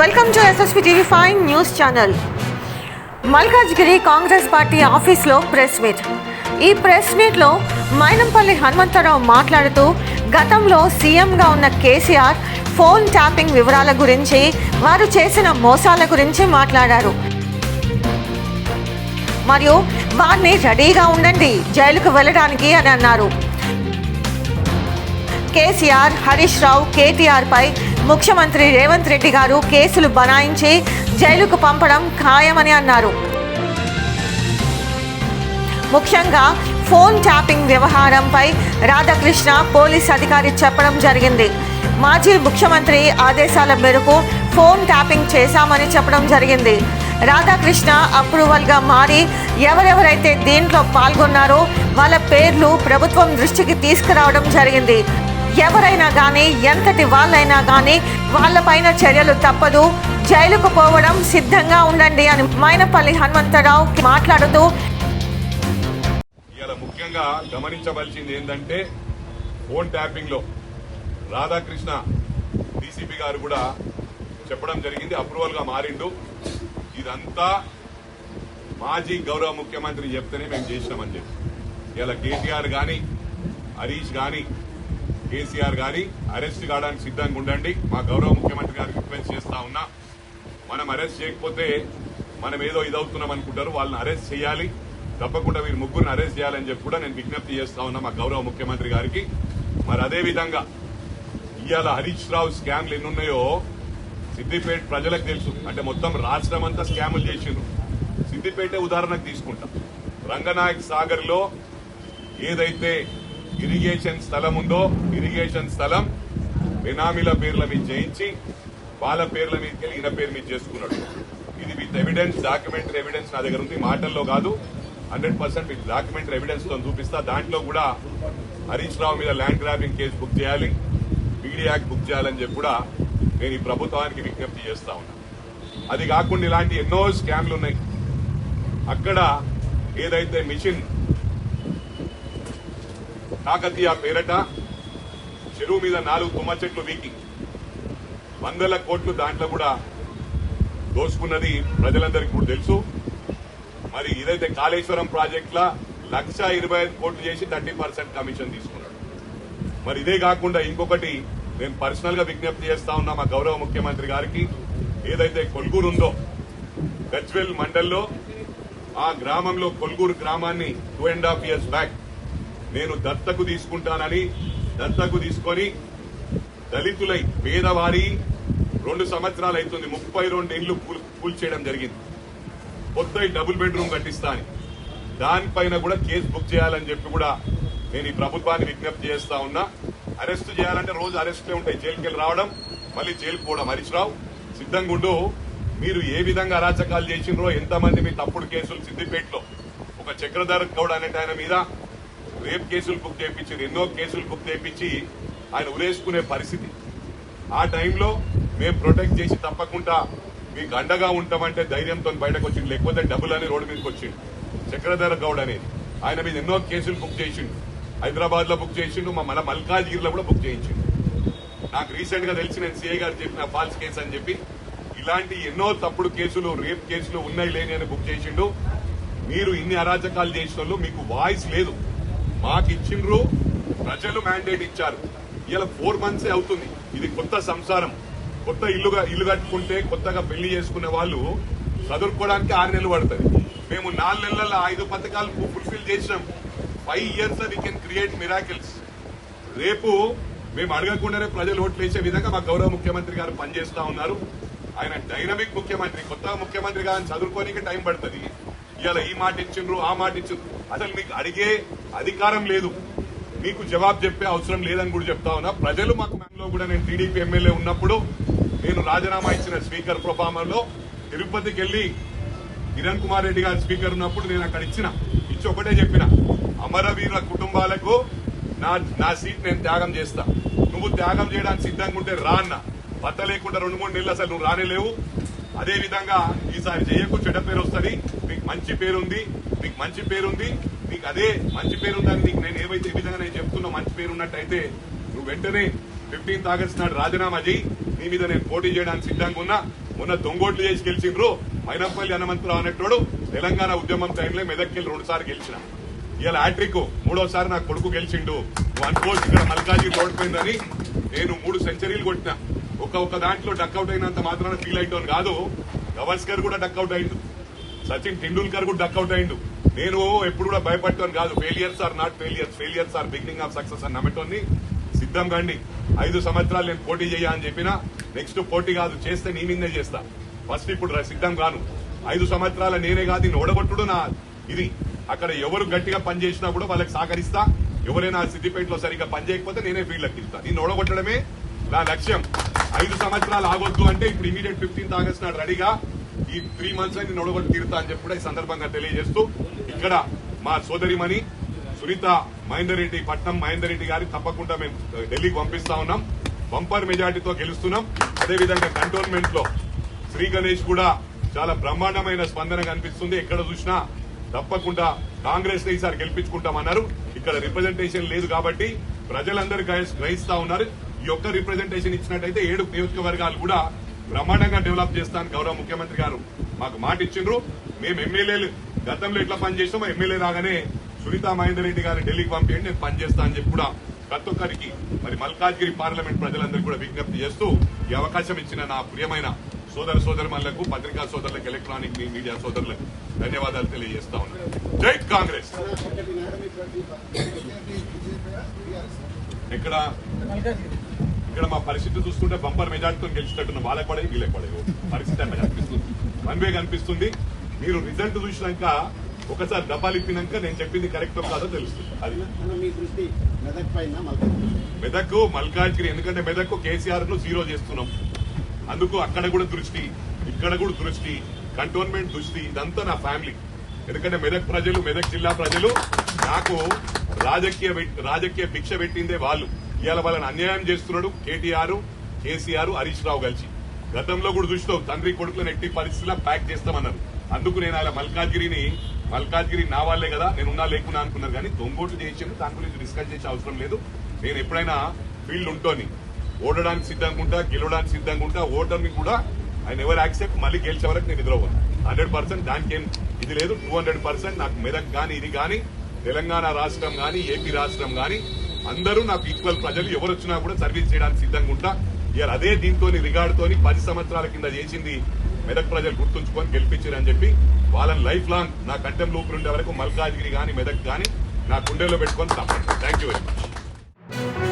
Welcome to SSP TV five news channel Malkajgiri Congress party ఆఫీస్లో press meet ఈ press మీట్లో మైనంపల్లి హనుమంతరావు మాట్లాడుతూ గతంలో సీఎంగా ఉన్న కేసీఆర్ ఫోన్ ట్యాపింగ్ వివరాల గురించి వారు చేసిన మోసాల గురించి మాట్లాడారు. మరియు వారిని రెడీగా ఉండండి జైలుకు వెళ్ళడానికి అని అన్నారు. కేసీఆర్ హరీష్ రావు కేటీఆర్పై పై ముఖ్యమంత్రి రేవంత్ రెడ్డి గారు కేసులు బనాయించి జైలుకు పంపడం ఖాయమని అన్నారు. ముఖ్యంగా ఫోన్ ట్యాపింగ్ వ్యవహారంపై రాధాకృష్ణ పోలీస్ అధికారి చెప్పడం జరిగింది. మాజీ ముఖ్యమంత్రి ఆదేశాల మేరకు ఫోన్ ట్యాపింగ్ చేశామని చెప్పడం జరిగింది. రాధాకృష్ణ అప్రూవల్గా మారి ఎవరెవరైతే దీంట్లో పాల్గొన్నారో వాళ్ళ పేర్లు ప్రభుత్వం దృష్టికి తీసుకురావడం జరిగింది. ఎవరైనా కానీ ఎంతటి వాళ్ళైనా కానీ వాళ్ళపైన చర్యలు తప్పదు. జైలుకు పోవడం సిద్ధంగా ఉండండి అని మైనపల్లి హనుమంతరావు మాట్లాడుతూ ఇవాళ ముఖ్యంగా గమనించవలసింది ఏంటంటే ఫోన్ ట్యాపింగ్లో రాధాకృష్ణ డీసీపీ గారు కూడా చెప్పడం జరిగింది అప్రూవల్గా మారిండు. ఇదంతా మాజీ గౌరవ ముఖ్యమంత్రి చెప్తేనే మేము చేసినామని చెప్పి. ఇలా కేటీఆర్ గాని హరీష్ కానీ కేసీఆర్ గారి అరెస్ట్ కావడానికి సిద్ధంగా ఉండండి. మా గౌరవ ముఖ్యమంత్రి గారికి రిక్వెస్ట్ చేస్తా ఉన్నా మనం అరెస్ట్ చేయకపోతే మనం ఏదో ఇదవుతున్నాం అనుకుంటారు వాళ్ళని అరెస్ట్ చేయాలి. తప్పకుండా వీరు ముగ్గురిని అరెస్ట్ చేయాలని చెప్పి కూడా నేను విజ్ఞప్తి చేస్తా ఉన్నా మా గౌరవ ముఖ్యమంత్రి గారికి. మరి అదే విధంగా ఇవాళ హరీష్ రావు స్కామ్లు ఎన్ని ఉన్నాయో సిద్దిపేట ప్రజలకు తెలుసు. అంటే మొత్తం రాష్ట్రం అంతా స్కాములు చేసిండ్రు. సిద్దిపేటే ఉదాహరణకు తీసుకుంటా. రంగనాయక్ సాగర్లో ఏదైతే ఇరిగేషన్ స్థలం ఉందో ఇరిగేషన్ స్థలం బినామీల పేర్ల మీద చేయించి వాళ్ళ పేర్ల మీదకి వెళ్ళి ఈయన పేరు మీద చేసుకున్నాడు. ఇది విత్ ఎవిడెన్స్ డాక్యుమెంటరీ ఎవిడెన్స్ నా దగ్గర ఉంది. మాటల్లో కాదు. హండ్రెడ్ పర్సెంట్ విత్ డాక్యుమెంటరీ ఎవిడెన్స్తో చూపిస్తా. దాంట్లో కూడా హరీష్ రావు మీద ల్యాండ్ గ్రాబింగ్ కేసు బుక్ చేయాలి. పీడీ యాక్ట్ బుక్ చేయాలని చెప్పి కూడా నేను ఈ ప్రభుత్వానికి విజ్ఞప్తి చేస్తా ఉన్నా. అది కాకుండా ఇలాంటి ఎన్నో స్కామ్లు ఉన్నాయి. అక్కడ ఏదైతే మిషన్ కాకతీయ పేరట? చెరువు మీద నాలుగు తుమ్మ చెట్లు వీకి. వందల కోట్లు దాంట్లో కూడా దోసుకున్నది ప్రజలందరికీ కూడా తెలుసు. మరి ఇదైతే కాళేశ్వరం ప్రాజెక్ట్ లా లక్ష ఇరవై ఐదు కోట్లు చేసి థర్టీ పర్సెంట్ కమిషన్ తీసుకున్నాడు. మరి ఇదే కాకుండా ఇంకొకటి నేను పర్సనల్గా విజ్ఞప్తి చేస్తా ఉన్నా మా గౌరవ ముఖ్యమంత్రి గారికి. ఏదైతే కొల్గూరు ఉందో గజ్వెల్ మండల్లో ఆ గ్రామంలో కొల్గూరు గ్రామాన్ని two and half years back నేను దత్తకు తీసుకుంటానని దత్తకు తీసుకొని దళితులై పేదవారి రెండు సంవత్సరాలు అవుతుంది. ముప్పై రెండు ఇండ్లు పూల్ కూల్చేయడం జరిగింది. కొత్త డబుల్ బెడ్రూమ్ కట్టిస్తా అని. దానిపైన కూడా కేసు బుక్ చేయాలని చెప్పి కూడా నేను ఈ ప్రభుత్వాన్ని విజ్ఞప్తి చేస్తా ఉన్నా. అరెస్ట్ చేయాలంటే రోజు అరెస్ట్లే ఉంటాయి. జైలుకి రావడం మళ్ళీ జైలుకు పోవడం. హరీష్ రావు సిద్ధంగా ఉండు. మీరు ఏ విధంగా అరాచకాలు చేసిండ్రో ఎంతమంది మీ తప్పుడు కేసులు సిద్దిపేటలో? ఒక చక్రధర్ గౌడ్ అనే ఆయన మీద రేప్ కేసులు బుక్ చేయించారు ఎన్నో కేసులు బుక్ చేయించి ఆయన ఉరేసుకునే పరిస్థితి. ఆ టైంలో మేము ప్రొటెక్ట్ చేసి తప్పకుండా మీకు అండగా ఉంటామంటే ధైర్యంతో బయటకు వచ్చిండు. లేకపోతే డబ్బులు అని రోడ్డు మీదకి వచ్చిండు. చక్రధర గౌడ్ అనేది. ఆయన మీద ఎన్నో కేసులు బుక్ చేసిండు. హైదరాబాద్లో బుక్ చేసిండు మా మన మల్కాజ్గిరిలో కూడా బుక్ చేయించిండు. నాకు రీసెంట్గా తెలిసి నేను సీఐ గారు చెప్పిన ఫాల్స్ కేసు అని చెప్పి ఇలాంటి ఎన్నో తప్పుడు కేసులు రేప్ కేసులు ఉన్నాయి లేని అని బుక్ చేసిండు. మీరు ఇన్ని అరాచకాలు చేసిన వాళ్ళు మీకు వాయిస్ లేదు. మాకు ఇచ్చిండ్రు ప్రజలు మ్యాండేట్ ఇచ్చారు. ఇలా ఫోర్ మంత్స్ అవుతుంది. ఇది కొత్త సంసారం. కొత్త ఇల్లుగా ఇల్లు కట్టుకుంటే కొత్తగా పెళ్ళి చేసుకునే వాళ్ళు చదువుకోవడానికి ఆరు నెలలు పడుతుంది. మేము నాలుగు నెలల ఐదు పథకాలు ఫుల్ఫిల్ చేసినాం. Five years we can create miracles రేపు మేము అడగకుండానే ప్రజలు ఓట్లు వేసే విధంగా మా గౌరవ ముఖ్యమంత్రి గారు పనిచేస్తా ఉన్నారు. ఆయన డైనమిక్ ముఖ్యమంత్రి కొత్త ముఖ్యమంత్రి గారిని చదువుకోనికి టైం పడుతుంది. ఇవాళ ఈ మాట ఇచ్చిండ్రు ఆ మాట ఇచ్చిండ్రు. అసలు మీకు అడిగే అధికారం లేదు. మీకు జవాబు చెప్పే అవసరం లేదని కూడా చెప్తా ఉన్నా. ప్రజలు మాకు లో కూడా నేను టీడీపీ ఎమ్మెల్యే ఉన్నప్పుడు నేను రాజీనామా ఇచ్చిన స్పీకర్ ప్రొఫామంలో తిరుపతికి వెళ్ళి కిరణ్ కుమార్ రెడ్డి గారు స్పీకర్ ఉన్నప్పుడు నేను అక్కడ ఇచ్చిన. ఇచ్చి ఒకటే చెప్పిన. అమరవీరుల కుటుంబాలకు నా నా సీట్ నేను త్యాగం చేస్తా. నువ్వు త్యాగం చేయడానికి సిద్ధంగా ఉంటే రా అన్న. భర్త లేకుండా రెండు మూడు నెలలు అసలు నువ్వు రానేలేవు. అదేవిధంగా ఈసారి చేయకు చెడ్డ పేరు వస్తుంది. మీకు మంచి పేరుంది. మీకు మంచి పేరుంది. నీకు అదే మంచి పేరుందని నీకు నేను ఏవైతే విధంగా నేను చెప్తున్నా మంచి పేరు ఉన్నట్టయితే నువ్వు వెంటనే ఫిఫ్టీన్త్ ఆగస్ట్ నాడు రాజీనామా చేయి. నీ మీద నేను పోటీ చేయడానికి సిద్ధంగా ఉన్నా. మొన్న దొంగోట్లు చేసి గెలిచిండ్రు. మైనపల్లి హనుమంతరావు అనేటోడు తెలంగాణ ఉద్యమం టైంలో మెదక్కి రెండు సార్లు గెలిచిన. ఇవాళ హ్యాట్రిక్ మూడోసారి నా కొడుకు గెలిచిండు. నువ్వు అనుకోవచ్చు ఇక్కడ మల్కాజీ ఓడిపోయిందని నేను మూడు సెంచరీలు కొట్టిన. ఒక ఒక దాంట్లో డక్అవుట్ అయినంత మాత్రాన ఫీల్ అయిటోని కాదు. గవస్కర్ కూడా డక్అవుట్ అయిండు. సచిన్ టెండూల్కర్ కూడా డక్అవుట్ అయిండు. నేను ఎప్పుడు కూడా భయపడతాను కాదు. Failures are not failures failures are beginning of success అని నమ్మటోని సిద్ధం కండి. ఐదు సంవత్సరాలు నేను పోటీ చేయ అని చెప్పినా నెక్స్ట్ పోటీ కాదు. చేస్తే నీ మీదే చేస్తా. ఫస్ట్ ఇప్పుడు సిద్ధం కాను. ఐదు సంవత్సరాల నేనే కాదు నేను ఓడగొట్టుడు నా ఇది. అక్కడ ఎవరు గట్టిగా పనిచేసినా కూడా వాళ్ళకి సహకరిస్తా. ఎవరైనా సిద్దిపేటలో సరిగ్గా పనిచేయకపోతే నేనే ఫీల్డ్లోకి ఎక్కిస్తా నేను ఓడగొట్టడమే నా లక్ష్యం. ఐదు సంవత్సరాలు ఆగొద్దు అంటే ఇప్పుడు ఇమీడియట్ ఫిఫ్టీన్త్ ఆగస్ట్ నాడు రెడీగా ఈ త్రీ మంత్స్ అని నొడగొట్టి తీరుతా అని చెప్పి ఈ సందర్భంగా తెలియజేస్తూ ఇక్కడ మా సోదరిమణి సునీత మహేందర్ రెడ్డి పట్నం మహేందర్ రెడ్డి గారి తప్పకుండా మేము ఢిల్లీకి పంపిస్తా ఉన్నాం. బంపర్ మెజార్టీతో గెలుస్తున్నాం. అదేవిధంగా కంటోన్మెంట్లో శ్రీ గణేష్ కూడా చాలా బ్రహ్మాండమైన స్పందన కనిపిస్తుంది. ఎక్కడ చూసినా తప్పకుండా కాంగ్రెస్ని ఈసారి గెలిపించుకుంటామన్నారు. ఇక్కడ రిప్రజెంటేషన్ లేదు కాబట్టి ప్రజలందరూ గ్రహిస్తా ఉన్నారు. ఈ యొక్క రిప్రజెంటేషన్ ఇచ్చినట్టయితే ఏడు నియోజకవర్గాలు కూడా బ్రహ్మాండంగా డెవలప్ చేస్తాను గౌరవ ముఖ్యమంత్రి గారు. మాకు మాట ఇచ్చిండ్రు. మేము ఎమ్మెల్యేలు గతంలో ఎట్లా పనిచేసామో ఎమ్మెల్యే రాగానే సునీతా మహేందర్ రెడ్డి గారిని ఢిల్లీకి పంపించండి నేను పనిచేస్తా అని చెప్పి కూడా ప్రతి ఒక్కరికి మరి మల్కాజ్గిరి పార్లమెంట్ ప్రజలందరికీ కూడా విజ్ఞప్తి చేస్తూ ఈ అవకాశం ఇచ్చిన నా ప్రియమైన సోదర సోదరులకు పత్రికా సోదరులకు ఎలక్ట్రానిక్ మీడియా సోదరులకు ధన్యవాదాలు తెలియజేస్తా ఉన్నాను జై కాంగ్రెస్! ఇక్కడ ఇక్కడ మా పరిస్థితి చూస్తుంటే బంపర్ మెజార్టీతో గెలిచినట్టున్న వాళ్ళకి పడే వీళ్ళకి పడే పరిస్థితి అట్లా కనిపిస్తుంది. వన్ వే కనిపిస్తుంది. మీరు రిజల్ట్ చూసినాక ఒకసారి డబ్బాలు ఇప్పినాక నేను చెప్పింది కరెక్ట్ కాదో తెలుస్తుంది. అది మెదక్ పైన మల్కాజ్గిరి? ఎందుకంటే మెదక్ కేసీఆర్ను జీరో చేస్తున్నాం. అందుకు అక్కడ కూడా దృష్టి ఇక్కడ కూడా దృష్టి కంటోన్మెంట్ దృష్టి ఇదంతా నా ఫ్యామిలీ ఎందుకంటే మెదక్ ప్రజలు మెదక్ జిల్లా ప్రజలు నాకు రాజకీయ రాజకీయ భిక్ష పెట్టిందే వాళ్ళు. ఇవాళ వాళ్ళని అన్యాయం చేస్తున్నాడు కేటీఆర్ కేసీఆర్ హరీష్ రావు కలిసి. గతంలో కూడా చూసినావు తండ్రి కొడుకులను ఎట్టి పరిస్థితిలో ప్యాక్ చేస్తామన్నారు. అందుకు నేను ఆయన మల్కాజ్గిరిని మల్కాజ్గిరి నా వాళ్ళే కదా నేను ఉన్నా లేకున్నా అనుకున్నారు కానీ దొంగోట్లు చేసిండు దాని గురించి డిస్కస్ చేసే అవసరం లేదు. నేను ఎప్పుడైనా ఫీల్డ్ ఉంటోని ఓడడానికి సిద్ధంగా ఉంటా గెలవడానికి సిద్ధంగా ఉంటా ఓటర్ని కూడా ఆయన ఎవరు యాక్సెప్ట్ మళ్ళీ గెలిచే వరకు నేను ఎదురవ్వను. హండ్రెడ్ పర్సెంట్ దానికి ఏం ఇది లేదు టూ హండ్రెడ్ పర్సెంట్ నాకు మెదక్ కానీ ఇది కానీ తెలంగాణ రాష్ట్రం కానీ ఏపీ రాష్ట్రం కానీ అందరూ నాకు ఈక్వల్ ప్రజలు ఎవరు వచ్చినా కూడా సర్వీస్ చేయడానికి సిద్ధంగా ఉంటా. ఇవాళ అదే దీంతో రిగార్డుతోని పది సంవత్సరాల కింద చేసింది మెదక్ ప్రజలు గుర్తుంచుకొని గెలిపించారని చెప్పి వాళ్ళని లైఫ్ లాంగ్ నా కంటెం లోపు ఉండే వరకు మల్కాజ్గిరి కానీ మెదక్ కానీ నా గుండెల్లో పెట్టుకొని తప్పండి థ్యాంక్ యూ వెరీ మచ్